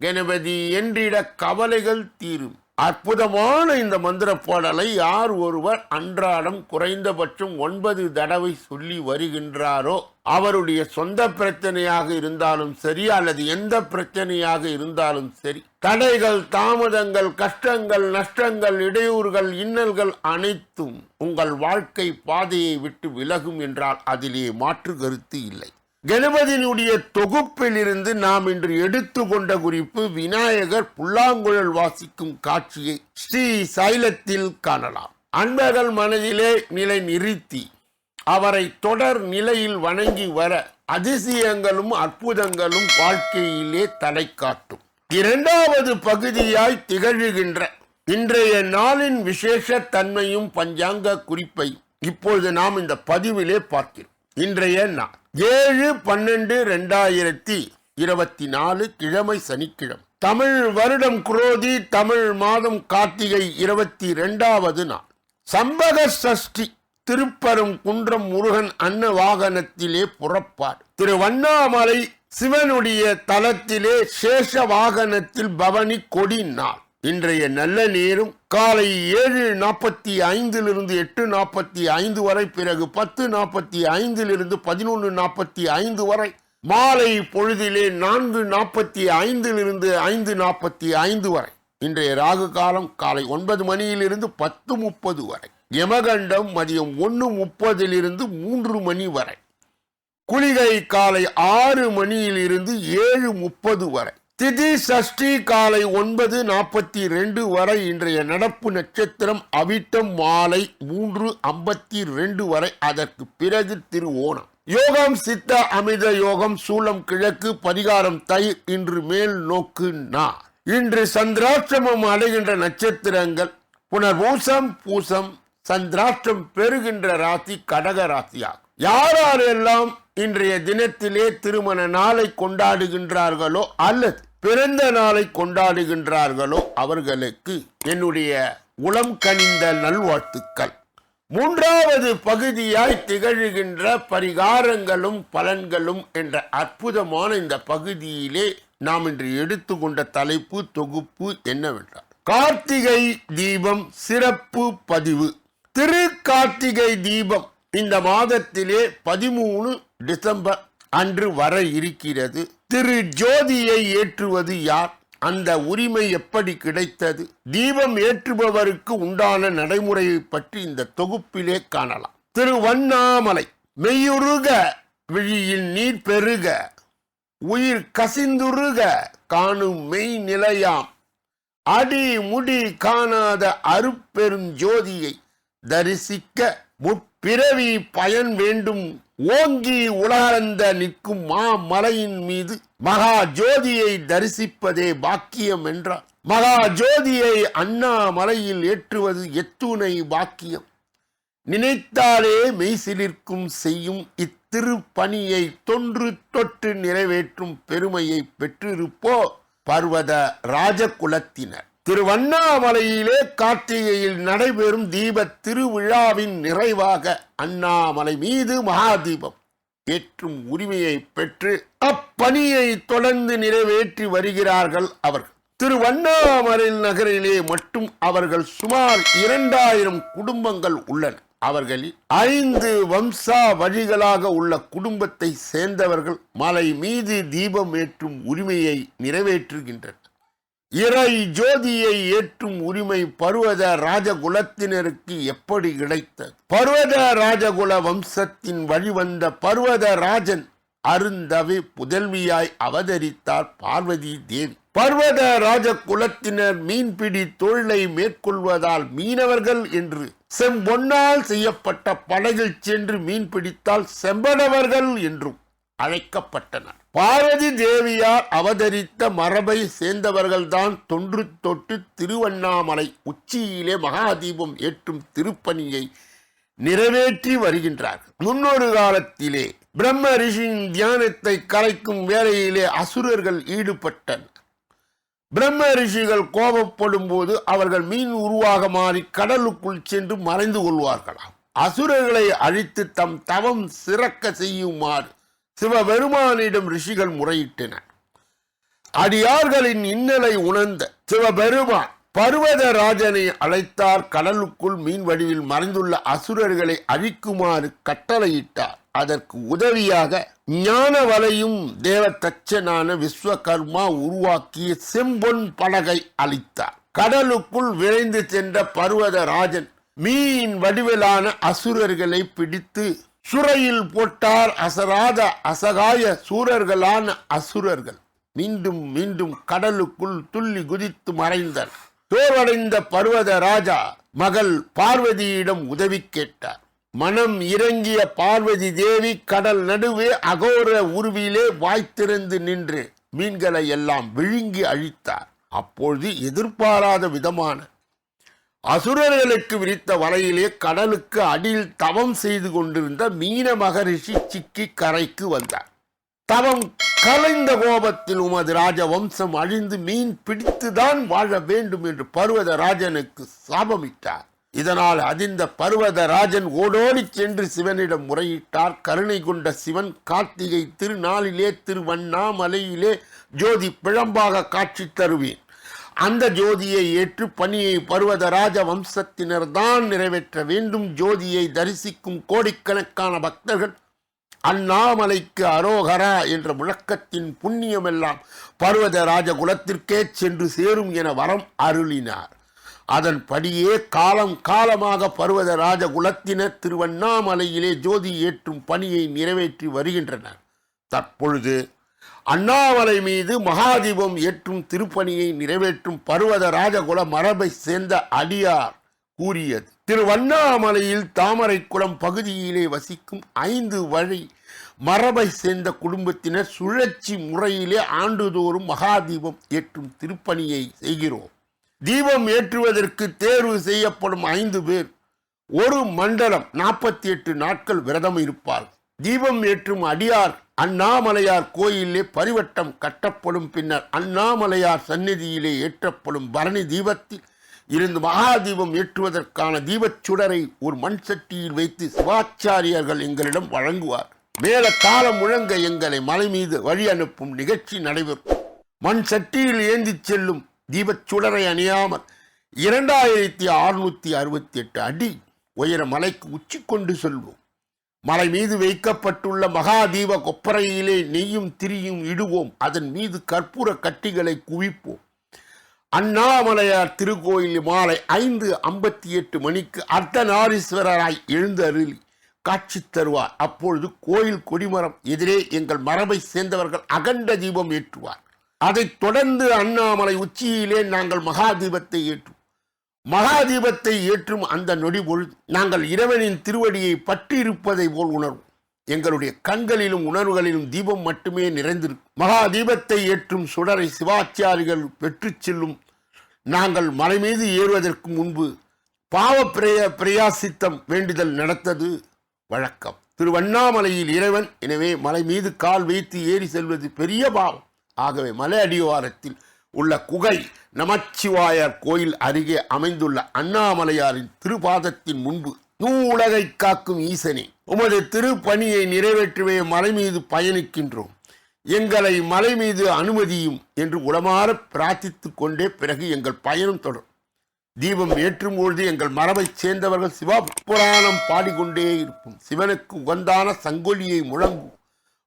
கணபதி என்றிட கவலைகள் தீரும். அற்புதமான இந்த மந்திர பாடலை யார் ஒருவர் அன்றாடம் குறைந்தபட்சம் ஒன்பது தடவை சொல்லி வருகின்றாரோ அவருடைய சொந்த பிரச்சனையாக இருந்தாலும் சரி அல்லது எந்த பிரச்சனையாக இருந்தாலும் சரி தடைகள் தாமதங்கள் கஷ்டங்கள் நஷ்டங்கள் இடையூறுகள் இன்னல்கள் அனைத்தும் உங்கள் வாழ்க்கை பாதையை விட்டு விலகும் என்றால் அதிலே மாற்று கருத்து இல்லை. கணபதியினுடைய தொகுப்பில் இருந்து நாம் இன்று எடுத்துக்கொண்ட குறிப்பு விநாயகர் புல்லாங்குழல் வாசிக்கும் காட்சியை ஸ்ரீ சைலத்தில் காணலாம். அன்பர்கள் மனதிலே நிலை நிறுத்தி அவரை தொடர் நிலையில் வணங்கி வர அதிசயங்களும் அற்புதங்களும் வாழ்க்கையிலே தலை காட்டும். இரண்டாவது பகுதியாய் திகழ்கின்ற இன்றைய நாளின் விசேஷ தன்மையும் பஞ்சாங்க குறிப்பை இப்பொழுது நாம் இந்த பதிவிலே பார்க்கிறோம். இன்றைய நாள். ஏழு பன்னெண்டு ரெண்டாயிரத்தி இருபத்தி நாலு கிழமை சனிக்கிழமை. தமிழ் வருடம் குரோதி தமிழ் மாதம் கார்த்திகை இருபத்தி ரெண்டாவது நாள். சம்பக சஷ்டி திருப்பரும் குன்றம் முருகன் அன்ன வாகனத்திலே புறப்பார் திரு வண்ணாமலை சிவனுடைய தலத்திலே சேஷ வாகனத்தில் பவனி கொடி நாள். இன்றைய நல்ல நேரம் காலை ஏழு நாற்பத்தி ஐந்திலிருந்து எட்டு நாற்பத்தி ஐந்து வரை பிறகு பத்து நாற்பத்தி ஐந்திலிருந்து பதினொன்று நாற்பத்தி ஐந்து வரை மாலை பொழுதிலே நான்கு நாற்பத்தி ஐந்திலிருந்து ஐந்து நாற்பத்தி ஐந்து வரை இன்றைய ராகு காலம் காலை ஒன்பது மணியிலிருந்து பத்து முப்பது வரை யமகண்டம் மதியம் ஒன்று முப்பதிலிருந்து மூன்று மணி வரை குளிகை காலை ஆறு மணியிலிருந்து ஏழு முப்பது வரை திதி சஷ்டி காலை ஒன்பது நாற்பத்தி ரெண்டு வரை இன்றைய நடப்பு நட்சத்திரம் அவிட்டம் மாலை மூன்று ஐம்பத்தி ரெண்டு வரை. அதற்கு பிறகு திரு ஓணம். யோகம் சித்த அமித யோகம் சூலம் கிழக்கு பரிகாரம் தை இன்று மேல் நோக்கு நா இன்று சந்திராஷ்டிரமம் அடைகின்ற நட்சத்திரங்கள் புனர்பூசம் பூசம் சந்திராஷ்டிரம் பெறுகின்ற ராசி கடக ராசியாகும். யார் யாரெல்லாம் இன்றைய தினத்திலே திருமண நாளை கொண்டாடுகின்றார்களோ அல்லது பிறந்த நாளை கொண்டாடுகின்றார்களோ அவர்களுக்கு என்னுடைய உளம் கனிந்த நல்வாழ்த்துக்கள். மூன்றாவது பகுதியாய் திகழ்கின்ற பரிகாரங்களும் பலன்களும் என்ற அற்புதமான இந்த பகுதியிலே நாம் இன்று எடுத்துக்கொண்ட தலைப்பு தொகுப்பு என்னவென்றால் கார்த்திகை தீபம் சிறப்பு பதிவு. திரு கார்த்திகை தீபம் இந்த மாதத்திலே பதிமூணு டிசம்பர் அன்று வர இருக்கிறது. திரு ஜோதியை ஏற்றுவது யார்? அந்த உரிமை எப்படி கிடைத்தது? தீபம் ஏற்றுபவருக்கு உண்டான நடைமுறையை பற்றி இந்த தொகுப்பிலே காணலாம். திரு வண்ணாமலை மெய்யுருக விழியில் நீர் பெருக உயிர் கசிந்துருக காணும் மெய் நிலையாம். அடி முடி காணாத அருப்பெருஞ்சோதியை தரிசிக்க முற்பிறவி பயன் வேண்டும் ஓங்கி உலகந்த நிற்கும் மாமலையின் மீது மகா ஜோதியை தரிசிப்பதே பாக்கியம் என்றார். மகா ஜோதியை அண்ணாமலையில் ஏற்றுவது எத்துணை பாக்கியம். நினைத்தாலே மெய்சிலிர்க்கும் செய்யும் இத்திருப்பணியை தொன்று தொட்டு நிறைவேற்றும் பெருமையை பெற்றிருப்போ பர்வத ராஜகுலத்தினர். திருவண்ணாமலையிலே கார்த்திகையில் நடைபெறும் தீப திருவிழாவின் நிறைவாக அண்ணாமலை மீது மகாதீபம் ஏற்றும் உரிமையை பெற்று அப்பணியை தொடர்ந்து நிறைவேற்றி வருகிறார்கள் அவர்கள். திருவண்ணாமலை நகரிலே மட்டும் அவர்கள் சுமார் இரண்டாயிரம் குடும்பங்கள் உள்ளன. அவர்களில் ஐந்து வம்சா வழிகளாக உள்ள குடும்பத்தை சேர்ந்தவர்கள் மலை மீது தீபம் ஏற்றும் உரிமையை நிறைவேற்றுகின்றனர். இறை ஜோதியை ஏற்றும் உரிமை பர்வத ராஜகுலத்தினருக்கு எப்படி கிடைத்தது? பர்வத ராஜகுல வம்சத்தின் வழிவந்த பர்வத ராஜன் அருந்தவி புதல்வியாய் அவதரித்தார் பார்வதி தேவி. பர்வத ராஜ குலத்தினர் மீன்பிடி தொழிலை மேற்கொள்வதால் மீனவர்கள் என்று செம்பொன்னால் செய்யப்பட்ட படகில் சென்று மீன் பிடித்தால் செம்படவர்கள் என்றும் அழைக்கப்பட்டனர். பார்வதி தேவியார் அவதரித்த மரபை சேர்ந்தவர்கள்தான் தொன்று தொட்டு திருவண்ணாமலை உச்சியிலே மகாதீபம் ஏற்றும் திருப்பணியை நிறைவேற்றி வருகின்றார்கள். முன்னொரு காலத்திலே பிரம்ம ரிஷியின் தியானத்தை கலைக்கும் வேலையிலே அசுரர்கள் ஈடுபட்டனர். பிரம்ம ரிஷிகள் கோபப்படும் போது அவர்கள் மீன் உருவாக மாறி கடலுக்குள் சென்று மறைந்து கொள்வார்களாம். அசுரர்களை அழித்து தம் தவம் சிறக்க செய்யுமாறு சிவபெருமானிடம் ரிஷிகள் முறையிட்டனர் அடியார்களின் இன்னலை உணர்ந்த சிவபெருமான் பர்வதராஜனை அழைத்தார். கடலுக்குள் மீன் வடிவில் மறைந்துள்ள அசுரர்களை அழிக்குமாறு கட்டளையிட்டார். அதற்கு உதவியாக ஞான வலையும் தேவதச்சனான விஸ்வகர்மா உருவாக்கிய செம்பொன் பலகை அளித்தார். கடலுக்குள் விரைந்து சென்ற பர்வதராஜன் மீன் வடிவிலான அசுரர்களை பிடித்து சுரையில் போட்டார் அசராத அசகாய சூரர்களான அசுரர்கள். மீண்டும் மீண்டும் கடலுக்குள் துள்ளி குதித்து மறைந்தார். சோர்வடைந்த பர்வத ராஜா மகள் பார்வதியிடம் உதவி கேட்டார். மனம் இறங்கிய பார்வதி தேவி கடல் நடுவே அகோர உருவிலே வாய்த்திறந்து நின்று மீன்களை எல்லாம் விழுங்கி அழித்தார். அப்பொழுது எதிர்பாராத விதமான அசுரர்களுக்கு விரித்த வலையிலே கடலுக்கு அடியில் தவம் செய்து கொண்டிருந்த மீன மகரிஷி சிக்கி கரைக்கு வந்தார். தவம் கலைந்த கோபத்தில் உமது ராஜ வம்சம் அழிந்து மீன் பிடித்துதான் வாழ வேண்டும் என்று பர்வதராஜனுக்கு சாபமிட்டார். இதனால் அதிர்ந்த பர்வதராஜன் ஓடோடி சென்று சிவனிடம் முறையிட்டார். கருணை கொண்ட சிவன் கார்த்திகை திருநாளிலே திருவண்ணாமலையிலே ஜோதி பிழம்பாக காட்சி தருவேன் அந்த ஜோதியை ஏற்று பணியை பர்வதராஜ வம்சத்தினர் தான் நிறைவேற்ற வேண்டும். ஜோதியை தரிசிக்கும் கோடிக்கணக்கான பக்தர்கள் அண்ணாமலைக்கு அரோகரா என்ற முழக்கத்தின் புண்ணியமெல்லாம் பர்வதராஜ குலத்திற்கே சென்று சேரும் என வரம் அருளினார். அதன்படியே காலம் காலமாக பர்வதராஜ குலத்தினர் திருவண்ணாமலையிலே ஜோதி ஏற்றும் பணியை நிறைவேற்றி வருகின்றனர். தற்பொழுது அண்ணாமலை மீது மகாதீபம் ஏற்றும் திருப்பணியை நிறைவேற்றும் பர்வத ராஜகுல மரபை சேர்ந்த அடியார் கூறியது. திருவண்ணாமலையில் தாமரைக்குளம் பகுதியிலே வசிக்கும் ஐந்து வழி மரபை சேர்ந்த குடும்பத்தினர் சுழற்சி முறையிலே ஆண்டுதோறும் மகாதீபம் ஏற்றும் திருப்பணியை செய்கிறோம். தீபம் ஏற்றுவதற்கு தேர்வு செய்யப்படும் ஐந்து பேர். ஒரு மண்டலம் நாற்பத்தி எட்டு நாட்கள் விரதம் இருப்பார்கள். தீபம் ஏற்றும் அடியார் அண்ணாமலையார் கோயிலே பரிவட்டம் கட்டப்படும் பின்னர் அண்ணாமலையார் சந்நிதியிலே ஏற்றப்படும் பரணி தீபத்தில் இருந்து மகாதீபம் ஏற்றுவதற்கான தீபச் சுடரை ஒரு மண் சட்டியில் வைத்து சிவாச்சாரியர்கள் எங்களிடம் வழங்குவார். மேல காலம் முழங்க எங்களை மலை மீது வழி அனுப்பும் நிகழ்ச்சி நடைபெறும். மண் சட்டியில் ஏந்திச் செல்லும் தீபச் சுடரை அணியாமல் இரண்டாயிரத்தி அறுநூத்தி அறுபத்தி எட்டு அடி உயர மலைக்கு உச்சி கொண்டு செல்வோம். மலை மீது வைக்கப்பட்டுள்ள மகாதீப கொப்பரையிலே நெய்யும் திரியும் இடுவோம். அதன் மீது கற்பூர கட்டிகளை குவிப்போம். அண்ணாமலையார் திருக்கோயில் மாலை ஐந்து ஐம்பத்தி எட்டு மணிக்கு அர்த்தநாரீஸ்வரராய் எழுந்தருளி காட்சி தருவார். அப்பொழுது கோயில் கொடிமரம் எதிரே எங்கள் மரபை சேர்ந்தவர்கள் அகண்ட தீபம் ஏற்றுவார். அதைத் தொடர்ந்து அண்ணாமலை உச்சியிலே நாங்கள் மகாதீபத்தை ஏற்றுவோம். மகாதீபத்தை ஏற்றும் அந்த நொடி பொழுது நாங்கள் இறைவனின் திருவடியை பற்றியிருப்பதை போல் உணர்வோம் எங்களுடைய கண்களிலும் உணர்வுகளிலும் தீபம் மட்டுமே நிறைந்திருக்கும் மகா தீபத்தை ஏற்றும் சுடரை சிவாச்சாரிகள் பெற்று செல்லும். நாங்கள் மலை மீது ஏறுவதற்கு முன்பு பாவ பிரய பிரயாசித்தம் வேண்டுதல் நடத்தது. வழக்கம். திருவண்ணாமலையில் இறைவன் எனவே மலை மீது கால் வைத்து ஏறி செல்வது பெரிய பாவம். ஆகவே மலை அடிவாரத்தில் உள்ள குகை நமச்சிவாயர் கோயில் அருகே அமைந்துள்ள அண்ணாமலையாரின் திருபாதத்தின் முன்பு நூலகை காக்கும் ஈசனே உமது திருப்பணியை நிறைவேற்றவே மலை மீது பயணிக்கின்றோம். எங்களை மலை மீது அனுமதியும் என்று உளமாற பிரார்த்தித்து கொண்டே பிறகு எங்கள் பயணம் தொடரும். தீபம் ஏற்றும் பொழுது எங்கள் மரபைச் சேர்ந்தவர்கள் சிவபுராணம் பாடிக்கொண்டே இருப்போம். சிவனுக்கு உகந்தான சங்கொலியை முழங்கும்.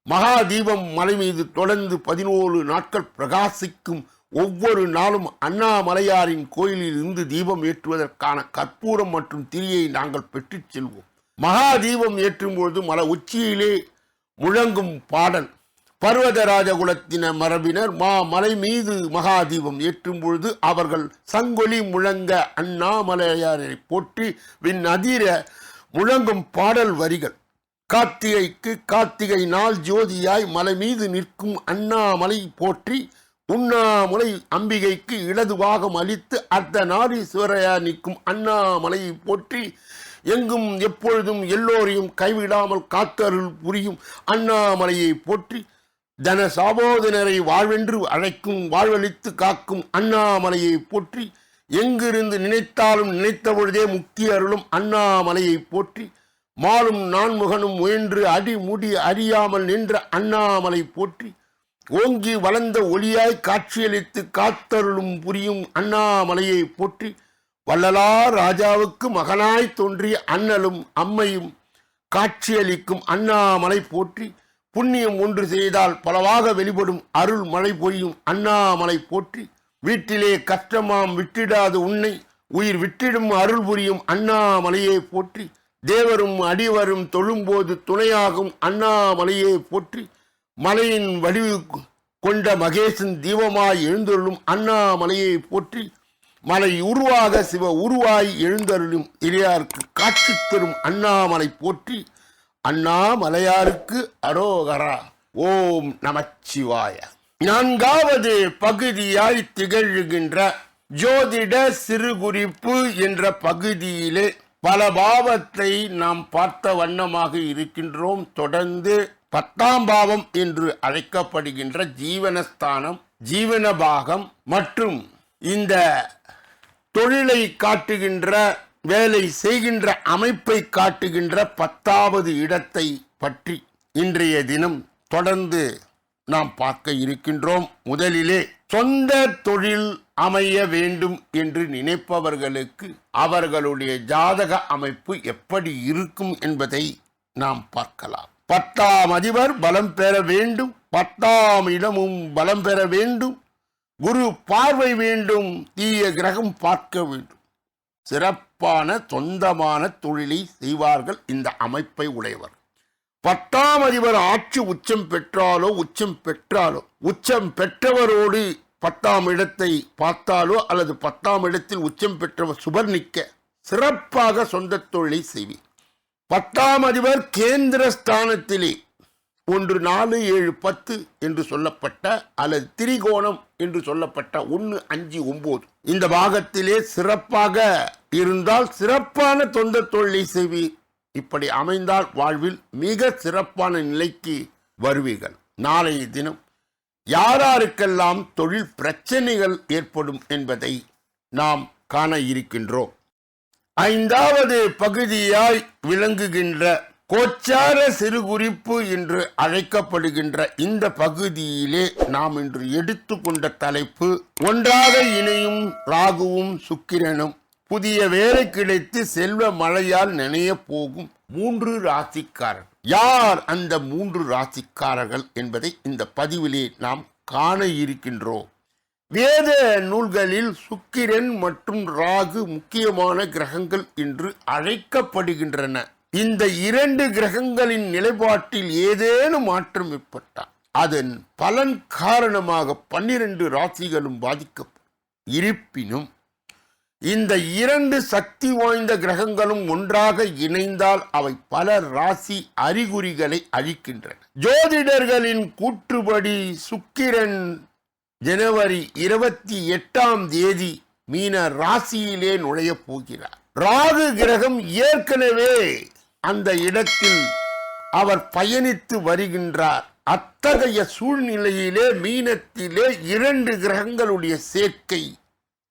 மகா தீபம் மலை மீது தொடர்ந்து பதினோரு நாட்கள் பிரகாசிக்கும் ஒவ்வொரு நாளும் அண்ணாமலையாரின் கோயிலில் இருந்து தீபம் ஏற்றுவதற்கான கற்பூரம் மற்றும் திரியை நாங்கள் பெற்றுச் செல்வோம். மகா தீபம் ஏற்றும் பொழுது மலை உச்சியிலே முழங்கும் பாடல் பர்வதராஜகுலத்தின மரபினர் மா மலை மீது மகாதீபம் ஏற்றும் பொழுது அவர்கள் சங்கொலி முழங்க அண்ணாமலையாரை போற்றி வின் அதிர முழங்கும் பாடல் வரிகள். கார்த்திகைக்கு கார்த்திகை நாள் ஜோதியாய் மலை மீது நிற்கும் அண்ணாமலை போற்றி உண்ணாமலை அம்பிகைக்கு இடது பாகம் அளித்து அர்த்த நாரீஸ்வரையா நிற்கும் அண்ணாமலையை போற்றி எங்கும் எப்பொழுதும் எல்லோரையும் கைவிடாமல் காத்தருள் புரியும் அண்ணாமலையை போற்றி தன சாபோதனரை வாழ்வென்று அழைக்கும் வாழ்வழித்து காக்கும் அண்ணாமலையை போற்றி எங்கிருந்து நினைத்தாலும் நினைத்த பொழுதே முக்தி அருளும் அண்ணாமலையை போற்றி மாலும் நான்முகனும் முயன்று அடி முடி அறியாமல் நின்ற அண்ணாமலை போற்றி ஓங்கி வளர்ந்த ஒளியாய் காட்சியளித்து காத்தருளும் புரியும் அண்ணாமலையை போற்றி வள்ளலார் ராஜாவுக்கு மகனாய் தோன்றிய அண்ணலும் அம்மையும் காட்சியளிக்கும் அண்ணாமலை போற்றி புண்ணியம் ஒன்று செய்தால் பலவாக வெளிப்படும் அருள் மழை பொழியும் அண்ணாமலை போற்றி வீட்டிலே கஷ்டமாம் விட்டிடாது உன்னை உயிர் விட்டிடும் அருள் புரியும் அண்ணாமலையே போற்றி தேவரும் அடிவரும் தொழும்போது துணையாகும் அண்ணாமலையே போற்றி மலையின் வடிவு கொண்ட மகேசன் தீபமாய் எழுந்தருளும் அண்ணாமலையை போற்றி மலை உருவாக சிவ உருவாய் எழுந்தருளும் இறையாருக்கு காட்சி தரும் அண்ணாமலை போற்றி அண்ணாமலையாருக்கு அரோகரா. ஓம் நமச்சிவாய. நான்காவது பகுதியாய் திகழ்கின்ற ஜோதிட சிறுகுறிப்பு என்ற பகுதியிலே பல பாவத்தை நாம் பார்த்த வண்ணமாக இருக்கின்றோம். தொடர்ந்து பத்தாம் பாவம் என்று அழைக்கப்படுகின்ற ஜீவனஸ்தானம் ஜீவன பாகம் மற்றும் இந்த தொழிலை காட்டுகின்ற வேலை செய்கின்ற அமைப்பை காட்டுகின்ற பத்தாவது இடத்தை பற்றி இன்றைய தினம் தொடர்ந்து நாம் பார்க்க இருக்கின்றோம். முதலிலே சொந்த தொழில் அமைய வேண்டும் என்று நினைப்பவர்களுக்கு அவர்களுடைய ஜாதக அமைப்பு எப்படி இருக்கும் என்பதை நாம் பார்க்கலாம். பத்தாம் அதிபர் பலம் பெற வேண்டும். பத்தாம் இடமும் பலம் பெற வேண்டும். குரு பார்வை வேண்டும். தீய கிரகம் பார்க்க வேண்டும். சிறப்பான சொந்தமான தொழிலை செய்வார்கள் இந்த அமைப்பை உடையவர். பத்தாம் அதிபர் ஆட்சி உச்சம் பெற்றாலோ உச்சம் பெற்றாலோ உச்சம் பெற்றவரோடு பத்தாம் இடத்தை பார்த்தாலோ அல்லது பத்தாம் இடத்தில் உச்சம் பெற்றவர் சுபர் நிற்க சிறப்பாக சொந்த தொழிலை செய்வீர். பத்தாம் அதிபர் கேந்திர ஸ்தானத்திலே ஒன்று நாலு ஏழு பத்து என்று சொல்லப்பட்ட அல்லது திரிகோணம் என்று சொல்லப்பட்ட ஒன்று அஞ்சு ஒன்பது இந்த பாகத்திலே சிறப்பாக இருந்தால் சிறப்பான தொந்த தொழிலை செய்வீர் இப்படி அமைந்தால் வாழ்வில் மிக சிறப்பான நிலைக்கு வருவீர்கள். நாளைய தினம் யாராருக்கெல்லாம் தொழில் பிரச்சனைகள் ஏற்படும் என்பதை நாம் காண இருக்கின்றோம். ஐந்தாவது பகுதியாய் விளங்குகின்ற கோச்சார சிறுகுறிப்பு என்று அழைக்கப்படுகின்ற இந்த பகுதியிலே நாம் இன்று எடுத்துக்கொண்ட தலைப்பு ஒன்றாக இணையும் ராகுவும் சுக்கிரனும் புதிய வேலை கிடைத்து செல்வ மழையால் நினைய போகும் மூன்று ராசிக்காரர்கள். யார் அந்த மூன்று ராசிக்காரர்கள் என்பதை இந்த பதிவிலே நாம் காண இருக்கின்றோம். வேத நூல்களில் சுக்கிரன் மற்றும் ராகு முக்கியமான கிரகங்கள் என்று அழைக்கப்படுகின்றன. இந்த இரண்டு கிரகங்களின் நிலைப்பாட்டில் ஏதேனும் மாற்றம் ஏற்பட்டால் அதன் பலன் காரணமாக பன்னிரண்டு ராசிகளும் பாதிக்கப்படும். இருப்பினும் இந்த இரண்டு சக்தி வாய்ந்த கிரகங்களும் ஒன்றாக இணைந்தால் அவை பல ராசி அறிகுறிகளை அழிக்கின்றன ஜோதிடர்களின் கூற்றுப்படி சுக்கிரன் ஜனவரி இருபத்தி எட்டாம் தேதி மீன ராசியிலே நுழைய போகிறார். ராகு கிரகம் ஏற்கனவே அந்த இடத்தில் அவர் பயணித்து வருகின்றார். அத்தகைய சூழ்நிலையிலே மீனத்திலே இரண்டு கிரகங்களுடைய சேர்க்கை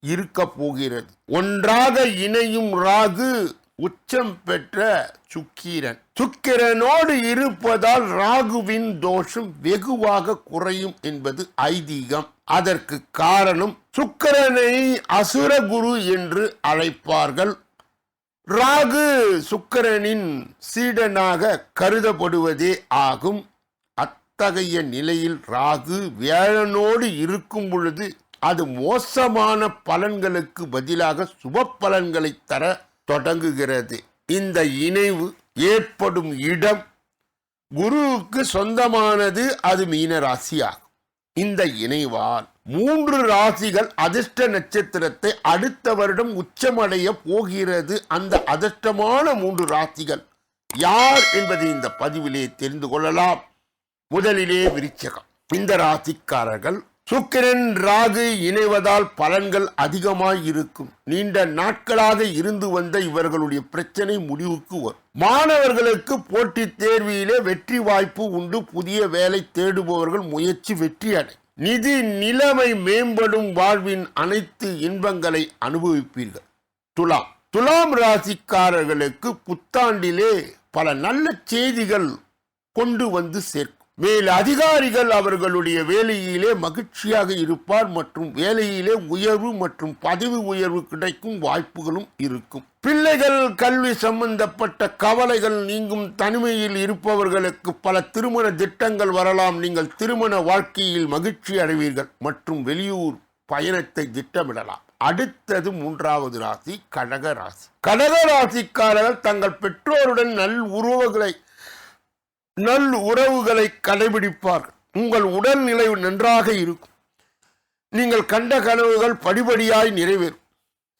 இருக்க போகிறது. ஒன்றாக இணையும் ராகு உச்சம் பெற்ற சுக்கிரன். சுக்கிரனோடு இருப்பதால் ராகுவின் தோஷம் வெகுவாக குறையும் என்பது ஐதீகம். அதற்கு காரணம் சுக்கரனை அசுரகுரு என்று அழைப்பார்கள். ராகு சுக்கிரனின் சீடனாக கருதப்படுவதே ஆகும். அத்தகைய நிலையில் ராகு வேழனோடு இருக்கும் பொழுது அது மோசமான பலன்களுக்கு பதிலாக சுப பலன்களை தர தொடங்குகிறது. இந்த இணைவு ஏற்படும் இடம் குருவுக்கு சொந்தமானது அது மீன ராசியாகும் இந்த இணைவால் மூன்று ராசிகள் அதிர்ஷ்ட நட்சத்திரத்தை அடுத்த வருடம் உச்சமடைய போகிறது. அந்த அதிர்ஷ்டமான மூன்று ராசிகள் யார் என்பதை இந்த பதிவிலே தெரிந்து கொள்ளலாம். முதலிலே விருச்சகம். இந்த ராசிக்காரர்கள் சுக்கிரன் ராகு இணைவதால் பலன்கள் அதிகமாய் இருக்கும் நீண்ட நாட்களாக இருந்து வந்த இவர்களுடைய பிரச்சனை முடிவுக்கு வரும் மாணவர்களுக்கு போட்டித் தேர்விலே வெற்றி வாய்ப்பு உண்டு. புதிய வேலை தேடுபவர்கள் முயற்சி வெற்றி அடை. நிதி நிலைமை மேம்படும் வாழ்வின் அனைத்து இன்பங்களை அனுபவிப்பீர்கள். துலாம் துலாம் ராசிக்காரர்களுக்கு புத்தாண்டிலே பல நல்ல செய்திகள் கொண்டு வந்து சேர்க்கும். மேல் அதிகாரிகள் அவர்களுடைய வேலையிலே மகிழ்ச்சியாக இருப்பார் மற்றும் வேலையிலே உயர்வு மற்றும் பதவி உயர்வு கிடைக்கும் வாய்ப்புகளும் இருக்கும். பிள்ளைகள் கல்வி சம்பந்தப்பட்ட கவலைகள் நீங்கும் தனிமையில் இருப்பவர்களுக்கு பல திருமண திட்டங்கள் வரலாம். நீங்கள் திருமண வாழ்க்கையில் மகிழ்ச்சி அடைவீர்கள் மற்றும் வெளியூர் பயணத்தை திட்டமிடலாம். அடுத்தது மூன்றாவது ராசி கடக ராசி. கடக ராசிக்காரர்கள் தங்கள் பெற்றோருடன் நல் உறவுகளை நல் உறவுகளை கடைபிடிப்பார்கள். உங்கள் உடல்நிலை நன்றாக இருக்கும். நீங்கள் கண்ட கனவுகள் படிபடியாய் நிறைவேறும்.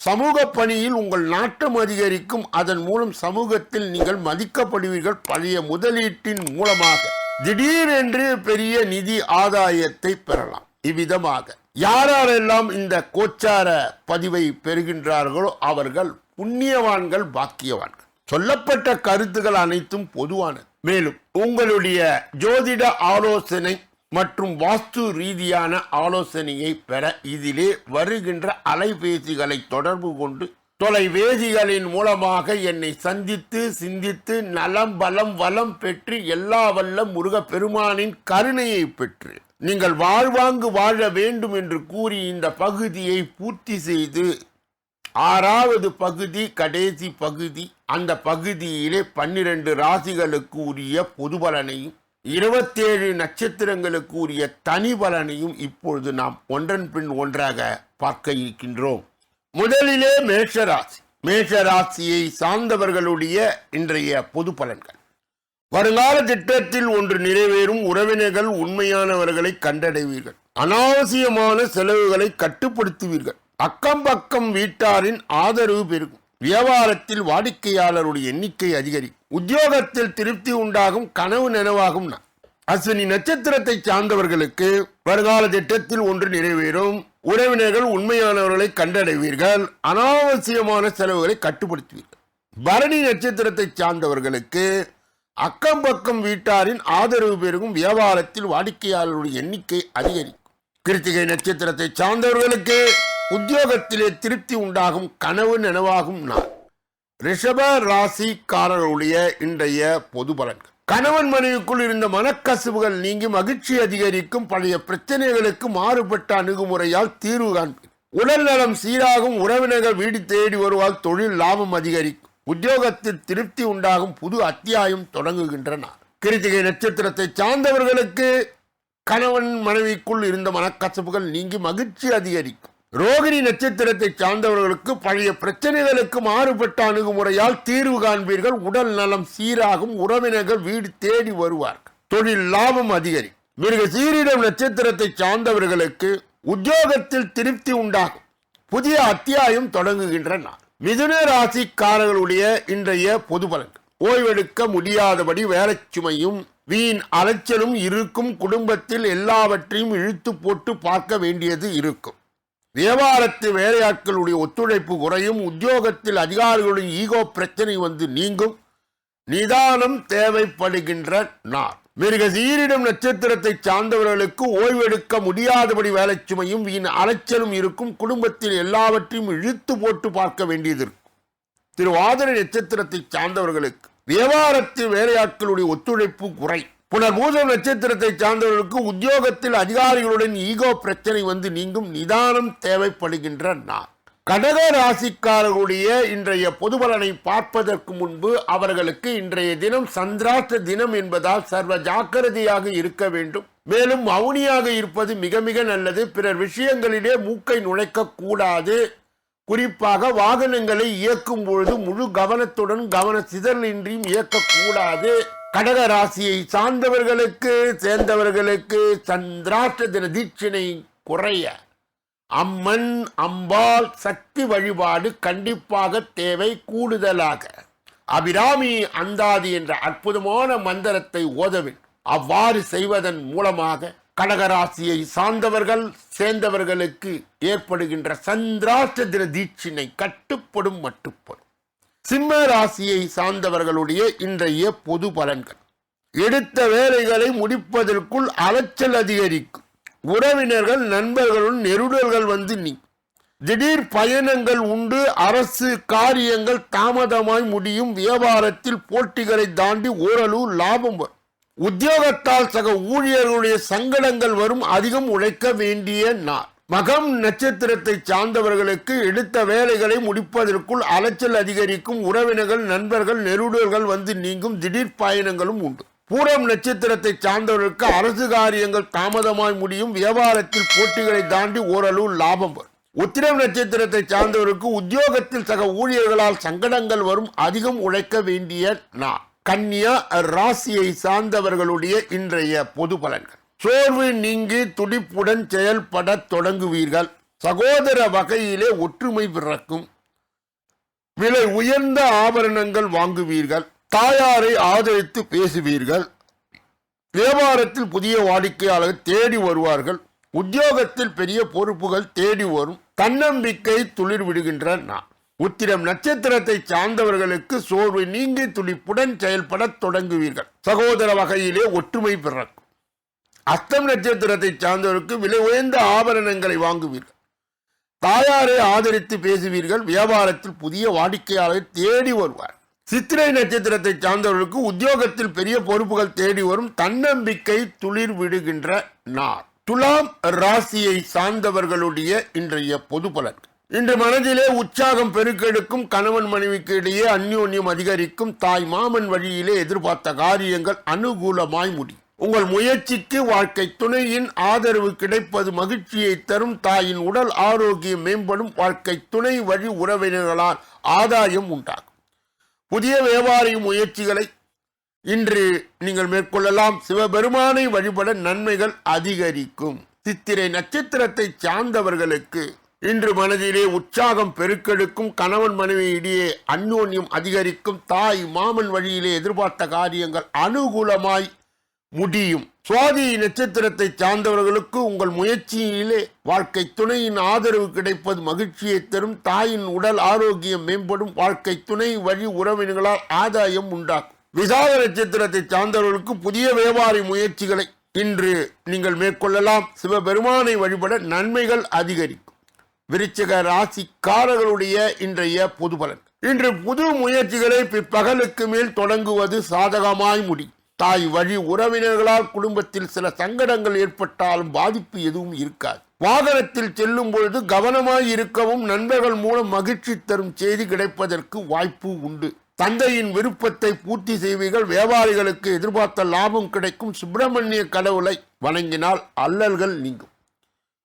சமூக பணியில் உங்கள் நாட்டம் அதிகரிக்கும். அதன் மூலம் சமூகத்தில் நீங்கள் மதிக்கப்படுவீர்கள். பழைய முதலீட்டின் மூலமாக. திடீரென்று பெரிய நிதி ஆதாயத்தை பெறலாம். இவ்விதமாக யாரெல்லாம் இந்த கோச்சார பதிவை பெறுகின்றார்களோ அவர்கள் புண்ணியவான்கள் பாக்கியவான்கள். சொல்லப்பட்ட கருத்துகள் அனைத்தும் பொதுவானது. மேலும் உங்களுடைய ஜோதிட ஆலோசனை மற்றும் வாஸ்து ரீதியான ஆலோசனையை பெற இதிலே வருகின்ற அலைபேசிகளை தொடர்பு கொண்டு தொலைவேதிகளின் மூலமாக என்னை சந்தித்து சிந்தித்து நலம் பலம் வளம் பெற்று எல்லா வல்ல முருகப்பெருமானின் கருணையை பெற்று நீங்கள் வாழ்வாங்கு வாழ வேண்டும் என்று கூறி இந்த பகுதியை பூர்த்தி செய்து ஆறாவது பகுதி கடைசி பகுதி அந்த பகுதியிலே பன்னிரண்டு ராசிகளுக்கு உரிய பொது பலனையும் இருபத்தேழு நட்சத்திரங்களுக்கு உரிய தனி பலனையும் இப்பொழுது நாம் ஒன்றன் பின் ஒன்றாக பார்க்க இருக்கின்றோம். முதலிலே மேஷராசி. மேஷராசியை சார்ந்தவர்களுடைய இன்றைய பொது பலன்கள் வருங்கால திட்டத்தில் ஒன்று நிறைவேறும் உறவினர்கள் உண்மையானவர்களை கண்டடைவீர்கள். அனாவசியமான செலவுகளை கட்டுப்படுத்துவீர்கள். அக்கம் பக்கம் வீட்டாரின் ஆதரவு பெருகும். வியாபாரத்தில் வாடிக்கையாளருடைய எண்ணிக்கை அதிகரிக்கும் உத்தியோகத்தில் திருப்தி உண்டாகும் கனவு நனவாகும் நாள். அஸ்வினி நட்சத்திரத்தை சார்ந்தவர்களுக்கு வருங்கால திட்டத்தில் ஒன்று நிறைவேறும். உறவினர்கள் உண்மையானவர்களை கண்டடைவீர்கள். அனாவசியமான செலவுகளை கட்டுப்படுத்துவீர்கள். பரணி நட்சத்திரத்தை சார்ந்தவர்களுக்கு அக்கம் பக்கம் வீட்டாரின் ஆதரவு பெருகும் வியாபாரத்தில் வாடிக்கையாளருடைய எண்ணிக்கை அதிகரிக்கும். கிருத்திகை நட்சத்திரத்தை சார்ந்தவர்களுக்கு உத்தியோகத்திலே திருப்தி உண்டாகும் கனவு நனவாகும் நாள் ரிஷப ராசிக்காரர்களுடைய இன்றைய பொது பலன்கள். கணவன் மனைவிக்குள் இருந்த மனக்கசுவுகள் நீங்கி மகிழ்ச்சி அதிகரிக்கும் பழைய பிரச்சனைகளுக்கு மாறுபட்ட அணுகுமுறையால் தீர்வு காண்பீர். உடல் நலம் சீராகும் உறவினர்கள் வீடு தேடி வருவால் தொழில் லாபம் அதிகரிக்கும். உத்தியோகத்தில் திருப்தி உண்டாகும் புது அத்தியாயம் தொடங்குகின்றன கிருத்திகை நட்சத்திரத்தை சார்ந்தவர்களுக்கு கணவன் மனைவிக்குள் இருந்த மனக்கசப்புகள் நீங்கி மகிழ்ச்சி அதிகரிக்கும். ரோகிணி நட்சத்திரத்தை சார்ந்தவர்களுக்கு பழைய பிரச்சனைகளுக்கு மாறுபட்ட அணுகுமுறையால் தீர்வு காண்பீர்கள். உடல் நலம் சீராகும் உறவினர்கள் வீடு தேடி வருவார்கள். தொழில் லாபம் அதிகரிக்கும் மிருக சீரிடம் நட்சத்திரத்தை சார்ந்தவர்களுக்கு உத்தியோகத்தில் திருப்தி உண்டாகும். புதிய அத்தியாயம் தொடங்குகின்ற நாள். மிதுன ராசிக்காரர்களுடைய இன்றைய பொது பலன்கள். ஓய்வெடுக்க முடியாதபடி வேலை சுமையும் வீண் அலைச்சலும் இருக்கும். குடும்பத்தில் எல்லாவற்றையும் இழுத்து போட்டு பார்க்க வேண்டியது இருக்கும். வியாபாரத்து வேலையாட்களுடைய ஒத்துழைப்பு குறையும் உத்தியோகத்தில் அதிகாரிகளுடைய ஈகோ பிரச்சனை வந்து நீங்கும். நிதானம் தேவைப்படுகின்ற நாள். மிருக சீரிடம் நட்சத்திரத்தை சார்ந்தவர்களுக்கு ஓய்வெடுக்க முடியாதபடி வேலை சுமையும் வீண் அலைச்சலும் இருக்கும். குடும்பத்தில் எல்லாவற்றையும் இழுத்து போட்டு பார்க்க வேண்டியது இருக்கும். திருவாதிரை நட்சத்திரத்தை சார்ந்தவர்களுக்கு வியாபாரத்து வேலையாட்களுடைய ஒத்துழைப்பு குறை. புனர்பூசம் நட்சத்திரத்தை சார்ந்தவர்களுக்கு உத்தியோகத்தில் அதிகாரிகளுடன் ஈகோ பிரச்சனை வந்து நீங்கும் நிதானம் தேவைப்படுகின்ற நாள். கடக ராசிக்காரர்களுடைய இன்றைய பொதுபலனை பார்ப்பதற்கு முன்பு அவர்களுக்கு இன்றைய தினம் சந்திராஷ்ட தினம் என்பதால் சர்வ ஜாக்கிரதையாக இருக்க வேண்டும். மேலும் மௌனியாக இருப்பது மிக மிக நல்லது. பிறர் விஷயங்களிலே மூக்கை நுழைக்க கூடாது. குறிப்பாக வாகனங்களை இயக்கும் பொழுது முழு கவனத்துடன் கவன சிதறலின்றியும் இயக்கக்கூடாது கடக ராசியை சார்ந்தவர்களுக்கு சேர்ந்தவர்களுக்கு சந்திராஷ்ட தின தீட்சிணை குறைய அம்மன் அம்பாள் சக்தி வழிபாடு கண்டிப்பாக தேவை கூடுதலாக. அபிராமி அந்தாதி என்ற அற்புதமான மந்திரத்தை ஓதவில் அவ்வாறு செய்வதன் மூலமாக கடகராசியை சார்ந்தவர்கள் சேர்ந்தவர்களுக்கு ஏற்படுகின்ற சந்திராஷ்ட தின தீட்சினை கட்டுப்படும் மட்டுப்படும் சிம்ம ராசியை சார்ந்தவர்களுடைய இன்றைய பொது பலன்கள். எடுத்த வேலைகளை முடிப்பதற்குள் அலைச்சல் அதிகரிக்கும். உறவினர்கள் நண்பர்களுடன் நெருடல்கள் வந்து நீ திடீர் பயணங்கள் உண்டு அரசு காரியங்கள் தாமதமாய் முடியும் வியாபாரத்தில் போட்டிகளை தாண்டி ஓரளவு லாபம் வரும். உத்தியோகத்தால் சக ஊழியர்களுடைய சங்கடங்கள் வரும் அதிகம் உழைக்க வேண்டிய நாள். மகம் நட்சத்திரத்தை சார்ந்தவர்களுக்கு எடுத்த வேலைகளை முடிப்பதற்குள் அலைச்சல் அதிகரிக்கும் உறவினர்கள் நண்பர்கள் நெருடல்கள் வந்து நீங்கும் திடீர் பயணங்களும் உண்டு. பூரம் நட்சத்திரத்தை சார்ந்தவர்களுக்கு அரசு காரியங்கள் தாமதமாய் முடியும். வியாபாரத்தில் போட்டிகளை தாண்டி ஓரளவு லாபம் வரும். உத்திரம் நட்சத்திரத்தை சார்ந்தவருக்கு உத்தியோகத்தில் சக ஊழியர்களால் சங்கடங்கள் வரும். அதிகம் உழைக்க வேண்டிய நான் கன்னியா ராசியை சார்ந்தவர்களுடைய இன்றைய பொது பலன்கள். சோர்வு நீங்கி துடிப்புடன் செயல்பட தொடங்குவீர்கள். சகோதர வகையிலே ஒற்றுமை பிறக்கும். விலை உயர்ந்த ஆபரணங்கள் வாங்குவீர்கள். தாயாரை ஆதரித்து பேசுவீர்கள். வியாபாரத்தில் புதிய வாடிக்கையாளர் தேடி வருவார்கள். உத்தியோகத்தில் பெரிய பொறுப்புகள் தேடி வரும். தன்னம்பிக்கை துளிர் விடுகின்ற நான் உத்திரம் நட்சத்திரத்தை சார்ந்தவர்களுக்கு சோர்வு நீங்கி துடிப்புடன் செயல்பட தொடங்குவீர்கள். சகோதர வகையிலே ஒற்றுமை பிறக்கும். அஸ்தம் நட்சத்திரத்தை சார்ந்தவருக்கு விலை உயர்ந்த ஆபரணங்களை வாங்குவீர்கள். தாயாரை ஆதரித்து பேசுவீர்கள். வியாபாரத்தில் புதிய வாடிக்கையாளர் தேடி வருவார். சித்திரை நட்சத்திரத்தை சார்ந்தவர்களுக்கு உத்தியோகத்தில் பெரிய பொறுப்புகள் தேடி வரும் தன்னம்பிக்கை துளிர் விடுகின்ற நார் துலாம் ராசியை சார்ந்தவர்களுடைய இன்றைய பொது பலன் இன்று மனதிலே உற்சாகம் பெருக்கெடுக்கும் கணவன் மனைவிக்கு இடையே அந்யோன்யம் அதிகரிக்கும் தாய் மாமன் வழியிலே எதிர்பார்த்த காரியங்கள் அனுகூலமாய் முடியும். உங்கள் முயற்சிக்கு வாழ்க்கை துணையின் ஆதரவு கிடைப்பது மகிழ்ச்சியை தரும் தாயின் உடல் ஆரோக்கியம் மேம்படும் வாழ்க்கை துணை வழி உறவினர்களால் ஆதாயம் உண்டாகும். புதிய வியாபாரி முயற்சிகளை இன்று நீங்கள் மேற்கொள்ளலாம். சிவபெருமானை வழிபட நன்மைகள் அதிகரிக்கும். சித்திரை நட்சத்திரத்தை சார்ந்தவர்களுக்கு இன்று மனதிலே உற்சாகம் பெருக்கெடுக்கும். கணவன் மனைவி இடையே அந்யோன்யம் அதிகரிக்கும். தாய் மாமன் வழியிலே எதிர்பார்த்த காரியங்கள் அனுகூலமாய் முடியும். சுவாதி நட்சத்திரத்தை சார்ந்தவர்களுக்கு உங்கள் முயற்சியிலே வாழ்க்கை துணையின் ஆதரவு கிடைப்பது மகிழ்ச்சியை தரும். தாயின் உடல் ஆரோக்கியம் மேம்படும். வாழ்க்கை துணை வழி உறவினர்களால் ஆதாயம் உண்டாகும். விசாக நட்சத்திரத்தை சார்ந்தவர்களுக்கு புதிய வியாபாரி முயற்சிகளை இன்று நீங்கள் மேற்கொள்ளலாம். சிவபெருமானை வழிபட நன்மைகள் அதிகரிக்கும். விருச்சிக ராசிக்காரர்களுடைய இன்றைய பொது பலன் இன்று புது முயற்சிகளை பிற்பகலுக்கு மேல் தொடங்குவது சாதகமாய் முடியும். தாய் வழி உறவினர்களால் குடும்பத்தில் சில சங்கடங்கள் ஏற்பட்டாலும் பாதிப்பு எதுவும் இருக்காது. வாகனத்தில் செல்லும் பொழுது கவனமாய் இருக்கவும் நண்பர்கள் மூலம் மகிழ்ச்சி தரும் செய்தி கிடைப்பதற்கு வாய்ப்பு உண்டு. தந்தையின் விருப்பத்தை பூர்த்தி செய்வீர்கள் வியாபாரிகளுக்கு எதிர்பார்த்த லாபம் கிடைக்கும் சுப்பிரமணிய கடவுளை வணங்கினால் அல்லல்கள் நீங்கும்.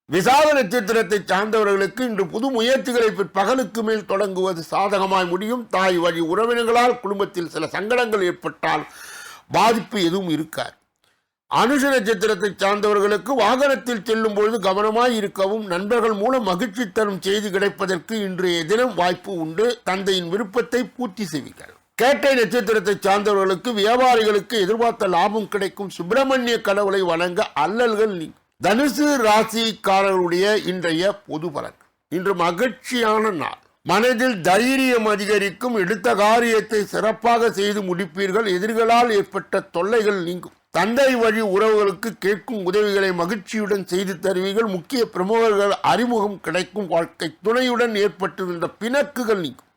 விசாக நட்சத்திரத்தை சார்ந்தவர்களுக்கு இன்று புது முயற்சிகளை பகலுக்கு மேல் தொடங்குவது சாதகமாய் முடியும். தாய் வழி உறவினர்களால் குடும்பத்தில் சில சங்கடங்கள் ஏற்பட்டால் பாதிப்பு எதுவும் இருக்காது. அனுஷ நட்சத்திரத்தை சார்ந்தவர்களுக்கு வாகனத்தில் செல்லும் பொழுது கவனமாய் இருக்கவும் நண்பர்கள் மூலம் மகிழ்ச்சி தரும் செய்தி கிடைப்பதற்கு இன்றைய தினம் வாய்ப்பு உண்டு. தந்தையின் விருப்பத்தை பூர்த்தி செய்வீர்கள். கேட்டை நட்சத்திரத்தை சார்ந்தவர்களுக்கு வியாபாரிகளுக்கு எதிர்பார்த்த லாபம் கிடைக்கும். சுப்பிரமணிய கடவுளை வணங்க அல்லல்கள் நீ. தனுசு ராசிக்காரர்களுடைய இன்றைய பொது பலன். இன்று மகிழ்ச்சியான நாள். மனதில் தைரியம் அதிகரிக்கும் எடுத்த காரியத்தை சிறப்பாக செய்து முடிப்பீர்கள். எதிர்களால் ஏற்பட்ட தொல்லைகள் நீங்கும். தந்தை வழி உறவுகளுக்கு கேட்கும் உதவிகளை மகிழ்ச்சியுடன் செய்து தருவீர்கள். முக்கிய பிரமுகர்கள் அறிமுகம் கிடைக்கும் வாழ்க்கை துணையுடன் ஏற்பட்டிருந்த பிணக்குகள் நீங்கும்.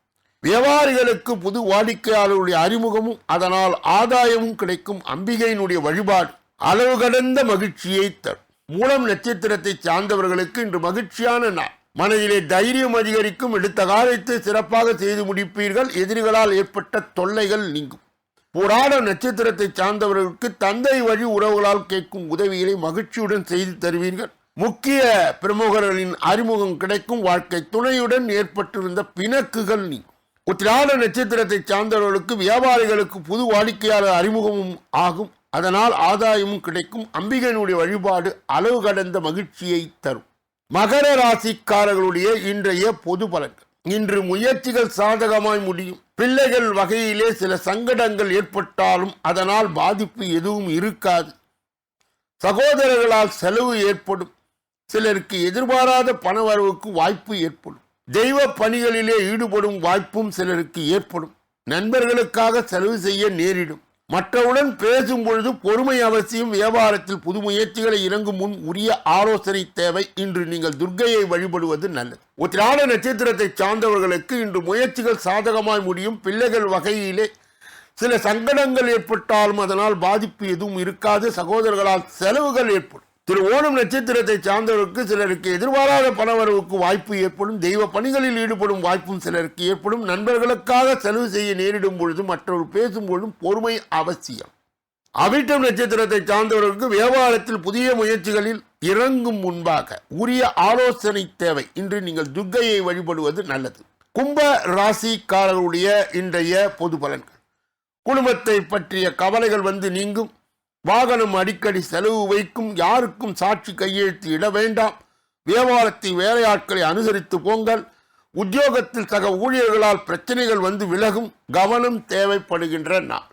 வியாபாரிகளுக்கு புது வாடிக்கையாளருடைய அறிமுகமும் அதனால் ஆதாயமும் கிடைக்கும். அம்பிகையினுடைய வழிபாடு அளவு கடந்த மகிழ்ச்சியை தரும். மூலம் நட்சத்திரத்தை சார்ந்தவர்களுக்கு இன்று மகிழ்ச்சியான நாள். மனதிலே தைரியம் அதிகரிக்கும் எடுத்த காரியத்தை சிறப்பாக செய்து முடிப்பீர்கள். எதிரிகளால் ஏற்பட்ட தொல்லைகள் நீங்கும். போராட நட்சத்திரத்தை சார்ந்தவர்களுக்கு தந்தை வழி உறவுகளால் கேட்கும் உதவிகளை மகிழ்ச்சியுடன் செய்து தருவீர்கள். முக்கிய பிரமுகர்களின் அறிமுகம் கிடைக்கும். வாழ்க்கை துணையுடன் ஏற்பட்டிருந்த பிணக்குகள் நீங்கும். உத்திராட நட்சத்திரத்தை சார்ந்தவர்களுக்கு வியாபாரிகளுக்கு புது வாடிக்கையாளர் அறிமுகமும் ஆகும். அதனால் ஆதாயமும் கிடைக்கும். அம்பிகையினுடைய வழிபாடு அளவு கடந்த மகிழ்ச்சியை தரும். மகர ராசிக்காரர்களுடைய இன்றைய பொது பலன்கள். இன்று முயற்சிகள் சாதகமாய் முடியும். பிள்ளைகள் வகையிலே சில சங்கடங்கள் ஏற்பட்டாலும் அதனால் பாதிப்பு எதுவும் இருக்காது. சகோதரர்களால் செலவு ஏற்படும். சிலருக்கு எதிர்பாராத பணவரவுக்கு வாய்ப்பு ஏற்படும். தெய்வ பணிகளிலே ஈடுபடும் வாய்ப்பும் சிலருக்கு ஏற்படும். நண்பர்களுக்காக செலவு செய்ய நேரிடும். மற்றவுடன் பேசும் பொழுது பொறுமை அவசியம் வியாபாரத்தில் புது முயற்சிகளை இறங்கும் முன் உரிய ஆலோசனை தேவை. இன்று நீங்கள் துர்க்கையை வழிபடுவது நல்லது. உத்திராட நட்சத்திரத்தை சார்ந்தவர்களுக்கு இன்று முயற்சிகள் சாதகமாய் முடியும். பிள்ளைகள் வகையிலே சில சங்கடங்கள் ஏற்பட்டாலும் அதனால் பாதிப்பு எதுவும் இருக்காது. சகோதரர்களால் செலவுகள் ஏற்படும். திரு ஓணம் நட்சத்திரத்தை சார்ந்தவருக்கு சிலருக்கு எதிர்பாராத பணவரவுக்கு வாய்ப்பு ஏற்படும் தெய்வ பணிகளில் ஈடுபடும் வாய்ப்பும் சிலருக்கு ஏற்படும். நண்பர்களுக்காக செலவு செய்ய நேரிடும் பொழுது மற்றவர் பேசும் பொழுதும் பொறுமை அவசியம். அவிட்டம் நட்சத்திரத்தை சார்ந்தவர்களுக்கு வியாபாரத்தில் புதிய முயற்சிகளில் இறங்கும் முன்பாக உரிய ஆலோசனை தேவை. இன்று நீங்கள் துர்க்கையை வழிபடுவது நல்லது. கும்ப ராசிக்காரர்களுடைய இன்றைய பொது பலன்கள். குடும்பத்தை பற்றிய கவலைகள் வந்து நீங்கும். வாகனம் அடிக்கடி செலவு வைக்கும் யாருக்கும் சாட்சி கையெழுத்து இட வேண்டாம். வியாபாரத்தை வேலையாட்களை அனுசரித்து போங்கள். உத்தியோகத்தில் சக ஊழியர்களால் பிரச்சனைகள் வந்து விலகும். கவனம் தேவைப்படுகின்ற நாள்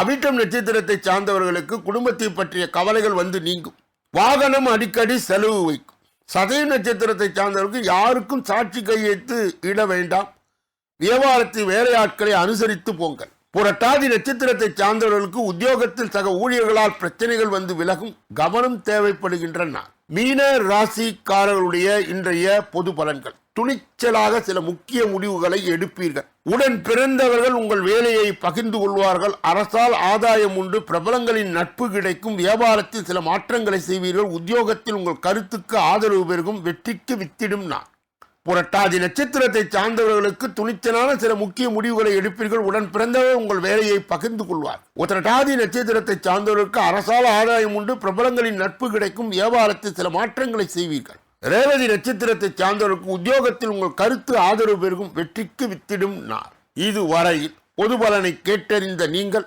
அவிட்டம் நட்சத்திரத்தை சார்ந்தவர்களுக்கு குடும்பத்தை பற்றிய கவலைகள் வந்து நீங்கும். வாகனம் அடிக்கடி செலவு வைக்கும். சதய நட்சத்திரத்தை சார்ந்தவர்களுக்கு யாருக்கும் சாட்சி கையெழுத்து இட வேண்டாம். வியாபாரத்தை வேலையாட்களை அனுசரித்து போங்கள். புரட்டாதி நட்சத்திரத்தை சார்ந்தவர்களுக்கு உத்தியோகத்தில் சக ஊழியர்களால் பிரச்சனைகள் வந்து விலகும் கவனம் தேவைப்படுகின்றன. மீன ராசிக்காரர்களுடைய இன்றைய பொது பலன்கள். துணிச்சலாக சில முக்கிய முடிவுகளை எடுப்பீர்கள். உடன் பிறந்தவர்கள் உங்கள் வேலையை பகிர்ந்து கொள்வார்கள். அரசால் ஆதாயம் உண்டு. பிரபலங்களின் நட்பு கிடைக்கும். வியாபாரத்தில் சில மாற்றங்களை செய்வீர்கள். உத்தியோகத்தில் உங்கள் கருத்துக்கு ஆதரவு பெருகும். வெற்றிக்கு வித்திடும் நான் புரட்டாதி நட்சத்திரத்தை சார்ந்தவர்களுக்கு துணிச்சலான சில முக்கிய முடிவுகளை எடுப்பீர்கள். உடன் பிறந்தவர் உங்கள் வேலையை பகிர்ந்து கொள்வார். உத்திரட்டாதி நட்சத்திரத்தை சார்ந்தவர்களுக்கு அரசால ஆதாயம் உண்டு. பிரபலங்களின் நட்பு கிடைக்கும். வியாபாரத்தில் சில மாற்றங்களை செய்வீர்கள். ரேவதி நட்சத்திரத்தை சார்ந்தவர்களுக்கு உத்தியோகத்தில் உங்கள் கருத்து ஆதரவு பெருகும். வெற்றிக்கு வித்திடும் நார் இதுவரையில் பொது பலனை கேட்டறிந்த நீங்கள்